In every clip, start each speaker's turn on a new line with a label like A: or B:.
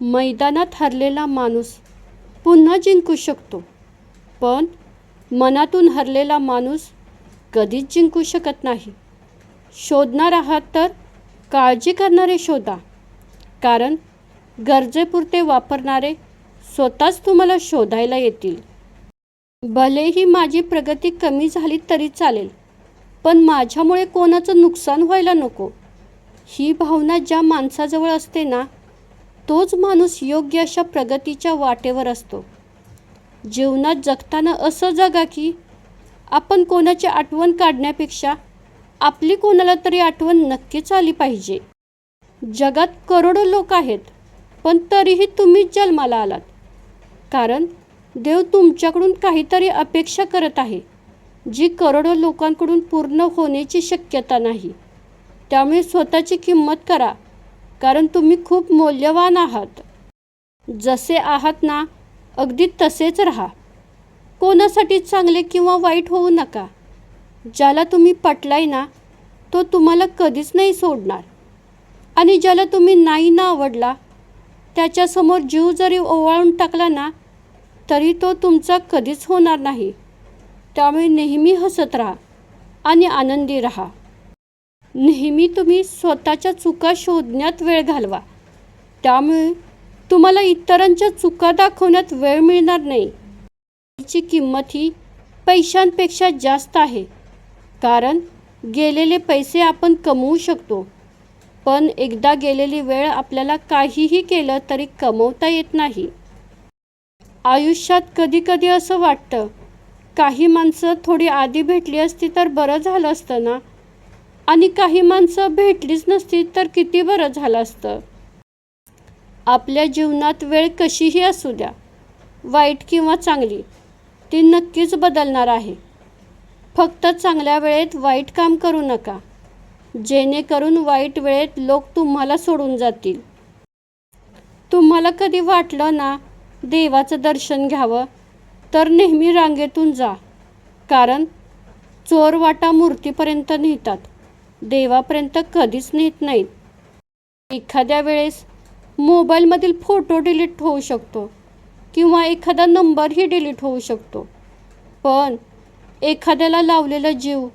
A: मैदानात हरलेला माणूस पुन्हा जिंकू शकतो. पण मनातून हरलेला माणूस कधीच जिंकू शकत नाही. शोधणार आहात तर काळजी करणारे शोधा. कारण गरजेपुरते वापरणारे स्वतःच तुम्हाला शोधायला येतील. भलेही माझी प्रगती कमी झाली तरी चालेल पण माझ्यामुळे कोणाचं नुकसान व्हायला नको. ही भावना ज्या माणसाजवळ असते ना तोच माणूस योग्य अशा प्रगतीच्या वाटेवर असतो. जीवनात जगताना असं जगा की आपण कोणाची आठवण काढण्यापेक्षा आपली कोणाला तरी आठवण नक्कीच आली पाहिजे. जगात करोडो लोक आहेत पण तरीही तुम्हीच जन्माला आलात. कारण देव तुमच्याकडून काहीतरी अपेक्षा करत आहे जी करोडो लोकांकडून पूर्ण होण्याची शक्यता नाही. त्यामुळे स्वतःची किंमत करा. कारण तुम्ही खूप मौल्यवान आहात. जसे आहात ना अगदी तसेच राहा. कोणासाठी चांगले किंवा वाईट होऊ नका. ज्याला तुम्ही पटलाय ना तो तुम्हाला कधीच नाही सोडणार. आणि ज्याला तुम्ही नाही ना आवडला त्याच्यासमोर जीव जरी ओवाळून टाकला ना तरी तो तुमचा कधीच होणार नाही. त्यामुळे नेहमी हसत राहा आणि आनंदी राहा. नेहमी तुम्ही स्वतःच्या चुका शोधण्यात वेळ घालवा. त्यामुळे तुम्हाला इतरांच्या चुका दाखवण्यात वेळ मिळणार नाही. ची किंमत ही पैशांपेक्षा जास्त आहे. कारण गेलेले पैसे आपण कमवू शकतो. पण एकदा गेलेली वेळ आपल्याला काहीही केलं तरी कमवता येत नाही. आयुष्यात कधीकधी असं वाटतं काही माणसं थोडी आधी भेटली असती तर बरं झालं असतं ना? आणि काही माणसं भेटलीच नसती तर किती बरं झालं असतं. आपल्या जीवनात वेळ कशीही असू द्या वाईट किंवा चांगली ती नक्कीच बदलणार आहे. फक्त चांगल्या वेळेत वाईट काम करू नका जेणेकरून वाईट वेळेत लोक तुम्हाला सोडून जातील. तुम्हाला कधी वाटलं ना देवाचं दर्शन घ्यावं तर नेहमी रांगेतून जा कारण चोर वाटा मूर्तीपर्यंत नेतात. देवापर्यंत कधीच नेत नाहीत. एखाद्या वेळेस मोबाईलमधील फोटो डिलीट होऊ शकतो किंवा एखादा नंबरही डिलीट होऊ शकतो. पण एखाद्याला लावलेला जीव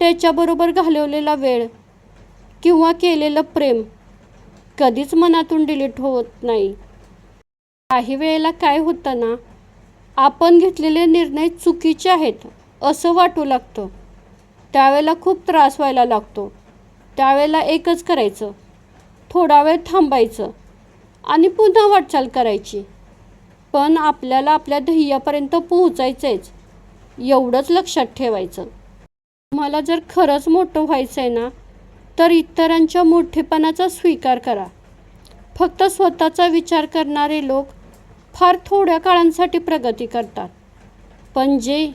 A: त्याच्याबरोबर घालवलेला वेळ किंवा केलेलं प्रेम कधीच मनातून डिलीट होत नाही. काही वेळेला काय होतं ना आपण घेतलेले निर्णय चुकीचे आहेत असं वाटू लागतं. त्यावेळेला खूप त्रास व्हायला लागतो. त्यावेळेला एकच करायचं. थोडा वेळ थांबायचं. आणि पुन्हा वाटचाल करायची. पण आपल्याला आपल्या ध्येयापर्यंत पोहोचायचंच एवढंच लक्षात ठेवायचं. मला जर खरंच मोठं व्हायचं आहे ना तर इतरांच्या मोठेपणाचा स्वीकार करा. फक्त स्वतःचा विचार करणारे लोक फार थोड्या काळांसाठी प्रगती करतात. पण जे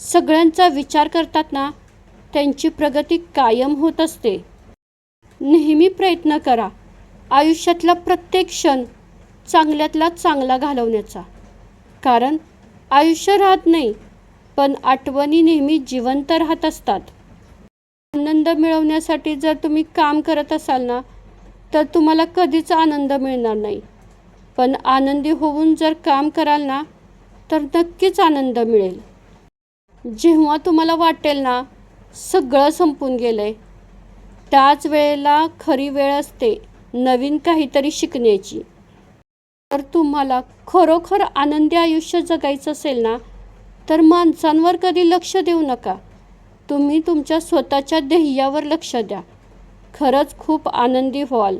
A: सगळ्यांचा विचार करतात ना त्यांची प्रगती कायम होत असते. नेहमी प्रयत्न करा. आयुष्यातला प्रत्येक क्षण चांगल्यातला चांगला घालवण्याचा. कारण आयुष्य राहत नाही पण आठवणी नेहमी जिवंत राहत असतात. आनंद मिळवण्यासाठी जर तुम्ही काम करत असाल ना तर तुम्हाला कधीच आनंद मिळणार नाही. पण आनंदी होऊन जर काम कराल ना तर नक्कीच आनंद मिळेल. जेव्हा तुम्हाला वाटेल ना सगळं संपून गेलं आहे त्याच वेळेला खरी वेळ असते नवीन काहीतरी शिकण्याची. तर तुम्हाला खरोखर आनंदी आयुष्य जगायचं असेल ना तर माणसांवर कधी लक्ष देऊ नका. तुम्ही तुमच्या स्वतःच्या ध्येयावर लक्ष द्या. खरंच खूप आनंदी व्हाल.